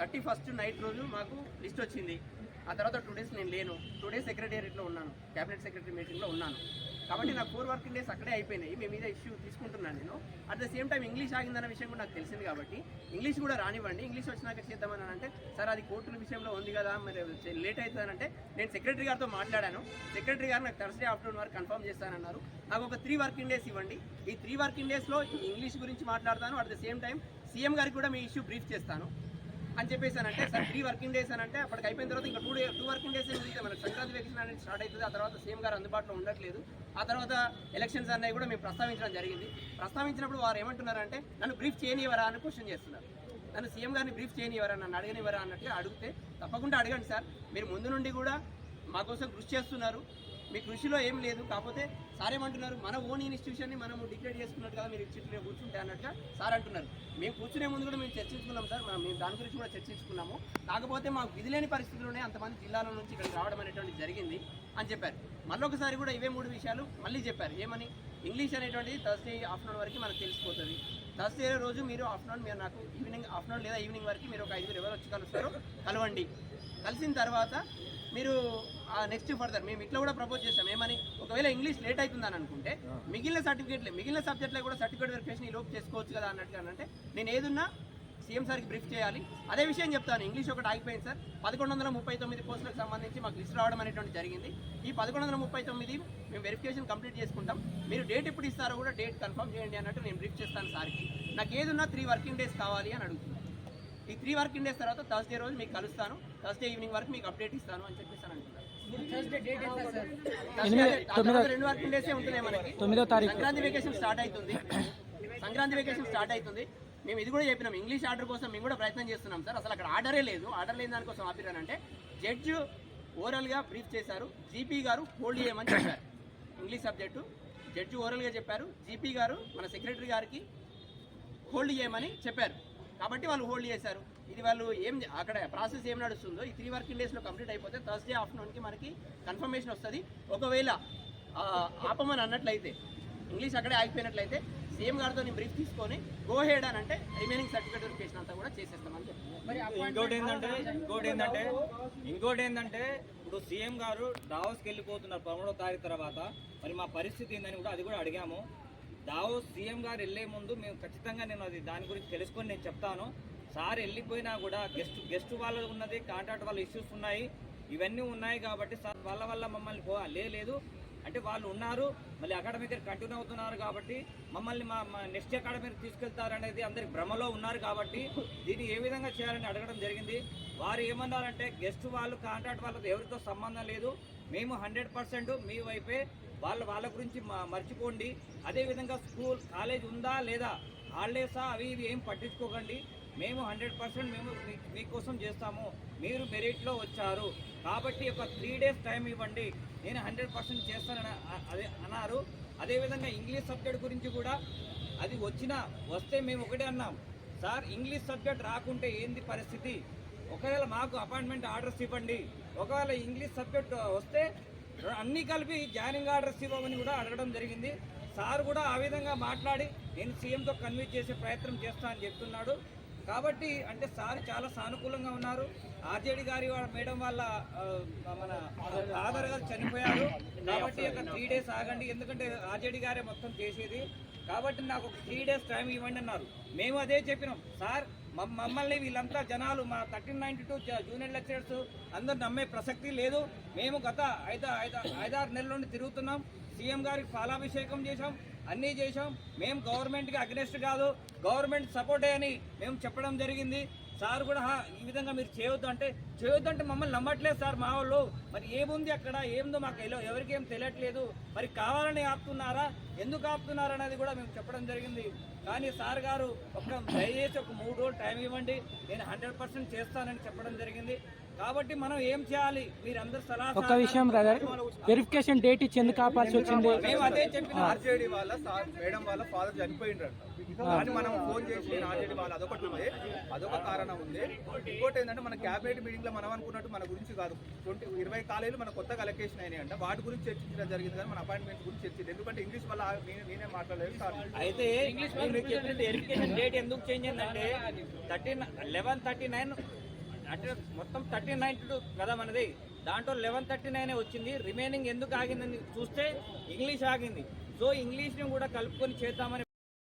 Thirty first night రోజు మాకు list వచ్చింది. ఆ తర్వాత టూ డేస్ నేను లేను. టూ డేస్ సెక్రటేరియట్లో ఉన్నాను. క్యాబినెట్ సెక్రటరీ మీటింగ్లో ఉన్నాను. కాబట్టి నాకు ఫోర్ వర్కింగ్ డేస్ అక్కడే అయిపోయినాయి. మీ మీద ఇష్యూ తీసుకుంటున్నాను నేను. At the same time English ఆగిందన్న విషయం కూడా నాకు తెలిసింది కాబట్టి ఇంగ్లీష్ కూడా రానివ్వండి. ఇంగ్లీష్ వచ్చినాక చేద్దామని అంటే సార్ అది కోర్టుల విషయంలో ఉంది కదా మరి లేట్ అవుతుందని అంటే నేను సెక్రటరీ గారితో మాట్లాడాను. సెక్రటరీ గారు నాకు థర్స్డే ఆఫ్టర్నూన్ వరకు కన్ఫర్మ్ చేస్తానన్నారు. నాకు ఒక త్రీ వర్కింగ్ డేస్ ఇవ్వండి. ఈ త్రీ వర్కింగ్ డేస్లో ఇంగ్లీష్ గురించి మాట్లాడతాను. At the same time CM గారికి కూడా మీ ఇష్యూ బ్రీఫ్ చేస్తాను. అని చెప్పేసి అంటే సార్ త్రీ వర్కింగ్ డేస్ అని అంటే అప్పటికి అయిపోయిన తర్వాత ఇంకా today two working days అయితే మనకి సంక్రాంతి వెకేషన్ అనేది స్టార్ట్ అవుతుంది. ఆ తర్వాత సీఎం గారు అందుబాటులో ఉండట్లేదు. ఆ తర్వాత ఎలక్షన్స్ అన్నవి కూడా మేము ప్రస్తావించడం జరిగింది. ప్రస్తావించినప్పుడు వారు ఏమంటున్నారంటే నన్ను బ్రీఫ్ చేయనివ్వరా? అని క్వశ్చన్ చేస్తున్నారు. నన్ను సీఎం గారిని బ్రీఫ్ చేయనివ్వరా? నన్ను అడగనివ్వరా? అన్నట్టుగా అడిగితే తప్పకుండా అడగండి సార్. మీరు ముందు నుండి కూడా మా కోసం కృషి చేస్తున్నారు. మీ కృషిలో ఏం లేదు. కాకపోతే సార్ ఏమంటున్నారు? మన ఓన్ ఇన్స్టిట్యూషన్ని మనము డిక్లేర్ చేసుకున్నట్టు కదా మీరు ఇన్స్టిట్యూట్లో కూర్చుంటే అన్నట్టుగా సార్ అంటున్నారు. మేము కూర్చునే ముందు కూడా మేము చర్చించుకున్నాం సార్. మనం మేము దాని గురించి కూడా చర్చించుకున్నాము. కాకపోతే మాకు విధి లేని పరిస్థితుల్లోనే అంతమంది జిల్లాల నుంచి ఇక్కడికి రావడం అనేటువంటి జరిగింది అని చెప్పారు. మళ్ళొకసారి కూడా ఇవే మూడు విషయాలు మళ్ళీ చెప్పారు. ఏమని? ఇంగ్లీష్ అనేటువంటిది థర్స్డే ఆఫ్టర్నూన్ వరకు మనకు తెలిసిపోతుంది. థర్స్డే రోజు మీరు ఆఫ్టర్నూన్ మీరు నాకు ఈవినింగ్ ఆఫ్టర్నూన్ లేదా ఈవినింగ్ వరకు మీరు ఒక ఐదుగురు ఎవరు వచ్చి కలుస్తారో కలవండి. కలిసిన తర్వాత మీరు నెక్స్ట్ ఫర్దర్ మేము ఇట్లా కూడా ప్రపోజ్ చేస్తాం ఏమని? ఒకవేళ ఇంగ్లీష్ లేట్ అవుతుందని అనుకుంటే మిగిలిన సర్టిఫికేట్లే మిగిలిన సబ్జెక్ట్లో కూడా సర్టిఫికేట్ వెరిఫికేషన్ ఈ లోపు చేసుకోవచ్చు కదా అన్నట్టుగా అంటే నేను ఏదున్నా సీఎం సార్కి బ్రీఫ్ చేయాలి. అదే విషయం చెప్తాను. ఇంగ్లీష్ ఒకటి ఆగిపోయింది సార్. పదకొండు వందల ముప్పై తొమ్మిది పోస్టులకు సంబంధించి మాకు లిస్ట్ రావడం అనేటువంటి జరిగింది. ఈ పదకొండు వందల ముప్పై తొమ్మిది మేము వెరిఫికేషన్ కంప్లీట్ చేసుకుంటాం. మీరు డేట్ ఎప్పుడు ఇస్తారో కూడా డేట్ కన్ఫర్మ్ చేయండి అన్నట్టు నేను బ్రీఫ్ చేస్తాను సార్కి. నాకు ఏదున్నా త్రీ వర్కింగ్ డేస్ కావాలి అని అడుగుతున్నాను. ఈ త్రీ వర్కింగ్ డేస్ తర్వాత థర్స్డే రోజు మీకు కలుస్తాను. థర్స్డే ఈవినింగ్ వరకు మీకు అప్డేట్ ఇస్తాను అని చెప్పేసి రెండు వర్కింగ్ డేసే ఉంటున్నాయి మనకి. తొమ్మిదో తారీఖు. సంక్రాంతి వెకేషన్ స్టార్ట్ అవుతుంది. సంక్రాంతి వెకేషన్ స్టార్ట్ అవుతుంది. మేము ఇది కూడా చెప్పినాం. ఇంగ్లీష్ ఆర్డర్ కోసం మేము కూడా ప్రయత్నం చేస్తున్నాం సార్. అసలు అక్కడ ఆర్డరే లేదు. ఆర్డర్ లేని దానికోసం ఆపిరానంటే జడ్జ్ ఓవరాల్గా బ్రీఫ్ చేశారు. జీపీ గారు హోల్డ్ చేయమని చెప్పారు. ఇంగ్లీష్ సబ్జెక్టు జడ్జి ఓవరాల్గా చెప్పారు. జీపీ గారు మన సెక్రటరీ గారికి హోల్డ్ చేయమని చెప్పారు. కాబట్టి వాళ్ళు హోల్డ్ చేశారు. ఇది వాళ్ళు ఏం అక్కడ ప్రాసెస్ ఏం నడుస్తుందో ఈ త్రీ వర్కింగ్ డేస్లో కంప్లీట్ అయిపోతే థర్స్డే ఆఫ్టర్నూన్కి మనకి కన్ఫర్మేషన్ వస్తుంది. ఒకవేళ ఆ, ఆపమని అన్నట్లయితే ఇంగ్లీష్ అక్కడే ఆగిపోయినట్లయితే సీఎం గారితో నేను బ్రీఫ్ తీసుకొని గో హెడ్ అని అంటే రిమైనింగ్ సర్టిఫికేట్ వెరిఫికేషన్ అంతా కూడా చేసేస్తామని చెప్పారు. ఇంకోటి ఏంటంటే ఇంకోటి ఏంటంటే ఇంకోటి ఏంటంటే ఇప్పుడు సీఎం గారు దావోస్కి వెళ్ళిపోతున్నారు పదమూడవ తారీఖు తర్వాత. మరి మా పరిస్థితి ఏందని కూడా అది కూడా అడిగాము. దావో సీఎం గారు వెళ్ళే ముందు మేము ఖచ్చితంగా నేను అది దాని గురించి తెలుసుకొని నేను చెప్తాను. సార్ వెళ్ళిపోయినా కూడా గెస్ట్ గెస్ట్ వాళ్ళు ఉన్నది కాంట్రాక్ట్ వాళ్ళ ఇష్యూస్ ఉన్నాయి. ఇవన్నీ ఉన్నాయి కాబట్టి సార్ వాళ్ళ వల్ల మమ్మల్ని పో లేదు. అంటే వాళ్ళు ఉన్నారు మళ్ళీ అకాడమిక్ కంటిన్యూ అవుతున్నారు కాబట్టి మమ్మల్ని మా నెక్స్ట్ అకాడమీకి తీసుకెళ్తారు అనేది అందరికి భ్రమలో ఉన్నారు కాబట్టి దీన్ని ఏ విధంగా చేయాలని అడగడం జరిగింది. వారు ఏమన్నారంటే గెస్ట్ వాళ్ళు కాంట్రాక్ట్ వాళ్ళతో ఎవరితో సంబంధం లేదు. మేము హండ్రెడ్ పర్సెంట్ మీ వైపే వాళ్ళ వాళ్ళ గురించి మర్చిపోండి. అదేవిధంగా స్కూల్ కాలేజ్ ఉందా లేదా? హాలిడేసా? అవి ఇవి ఏం పట్టించుకోకండి. మేము హండ్రెడ్ పర్సెంట్ మేము మీ- మీకోసం చేస్తాము. మీరు మెరిట్లో వచ్చారు. కాబట్టి ఒక త్రీ డేస్ టైం ఇవ్వండి. నేను హండ్రెడ్ పర్సెంట్ చేస్తానని అదే అన్నారు. అదేవిధంగా ఇంగ్లీష్ సబ్జెక్ట్ గురించి కూడా అది వచ్చినా వస్తే మేము ఒకటే అన్నాం. సార్ ఇంగ్లీష్ సబ్జెక్ట్ రాకుంటే ఏంది పరిస్థితి? ఒకవేళ మాకు అపాయింట్మెంట్ ఆర్డర్స్ ఇవ్వండి ఒకవేళ ఇంగ్లీష్ సబ్జెక్ట్ వస్తే అన్నీ కలిపి జాయినింగ్ ఆర్డర్స్ ఇవ్వమని కూడా అడగడం జరిగింది. సార్ కూడా ఆ విధంగా మాట్లాడి నేను సీఎంతో కన్విన్స్ చేసే ప్రయత్నం చేస్తా అని చెప్తున్నాడు. కాబట్టి అంటే సార్ చాలా సానుకూలంగా ఉన్నారు. ఆర్జేడి గారి మేడం వాళ్ళ మన ఫాదర్ గారు చనిపోయారు. కాబట్టి ఒక త్రీ డేస్ ఆగండి. ఎందుకంటే ఆర్జేడి గారే మొత్తం చేసేది. కాబట్టి నాకు ఒక త్రీ డేస్ టైం ఇవ్వండి అన్నారు. మేము అదే చెప్పినాం. సార్ మమ్మల్ని వీళ్ళంతా జనాలు మా thirteen ninety two junior lecturers అందరు నమ్మే ప్రసక్తి లేదు. మేము గత ఐదు ఐదు ఐదారు నెలల నుండి తిరుగుతున్నాం. సీఎం గారికి పాలాభిషేకం చేశాం. అన్నీ చేశాం. మేము గవర్నమెంట్కి అగ్నెస్ట్ కాదు. గవర్నమెంట్ సపోర్టే అని మేము చెప్పడం జరిగింది. సార్ కూడా ఈ విధంగా మీరు చేయొద్దు అంటే చేయొద్దు అంటే మమ్మల్ని నమ్మట్లేదు సార్ మా వాళ్ళు. మరి ఏముంది అక్కడ? ఏముందో మాకు ఎలా- ఎవరికి ఏం తెలియట్లేదు. మరి కావాలని ఆపుతున్నారా? ఎందుకు ఆపుతున్నారు అనేది కూడా మేము చెప్పడం జరిగింది. కానీ సార్ గారు ఒక దయచేసి ఒక మూడు రోజులు టైం ఇవ్వండి. నేను హండ్రెడ్ పర్సెంట్ చేస్తానని చెప్పడం జరిగింది. కాబట్టి మనం ఏం చేయాలి? మీరందరూ సలహా ఒక్క విషయం బ్రదర్ వెరిఫికేషన్ డేట్ ఇచ్చి ఎందుకు ఆపాల్సి వచ్చింది. మేము అదే చెప్పిన ఆర్జేడి వాళ్ళ సార్ మేడం వాళ్ళ ఫాదర్ చనిపోయిండ్రంట కానీ మనం ఫోన్ చేసి ఆర్జేడి వాళ్ళ అదొకటి ఉంది. అదొక కారణం ఉంది. ఇంకోటి ఏంటంటే మన క్యాబినెట్ మీటింగ్లో మనం అనుకున్నట్టు మన గురించి కాదు. ట్వంటీ ఇరవై కాలేజీలు మన కొత్తగా అలొకేషన్ అయినాయి అంట. వాటి గురించి చర్చించడం జరిగింది కానీ మన అపాయింట్మెంట్ గురించి చర్చించింది ఎందుకంటే ఇంగ్లీష్ వల్ల నేనే నేనే మాట్లాడలేదు సార్. అయితే నేను చెప్పినట్టు వెరిఫికేషన్ డేట్ ఎందుకు చేంజ్ అయిందంటే థర్టీన్ లెవెన్ థర్టీ నైన్ అంటే మొత్తం థర్టీ నైన్ కదా మనది దాంట్లో లెవెన్ థర్టీ నైన్ వచ్చింది. రిమైనింగ్ ఎందుకు ఆగిందని చూస్తే ఇంగ్లీష్ ఆగింది. సో ఇంగ్లీష్ని కూడా కలుపుకొని చేద్దామని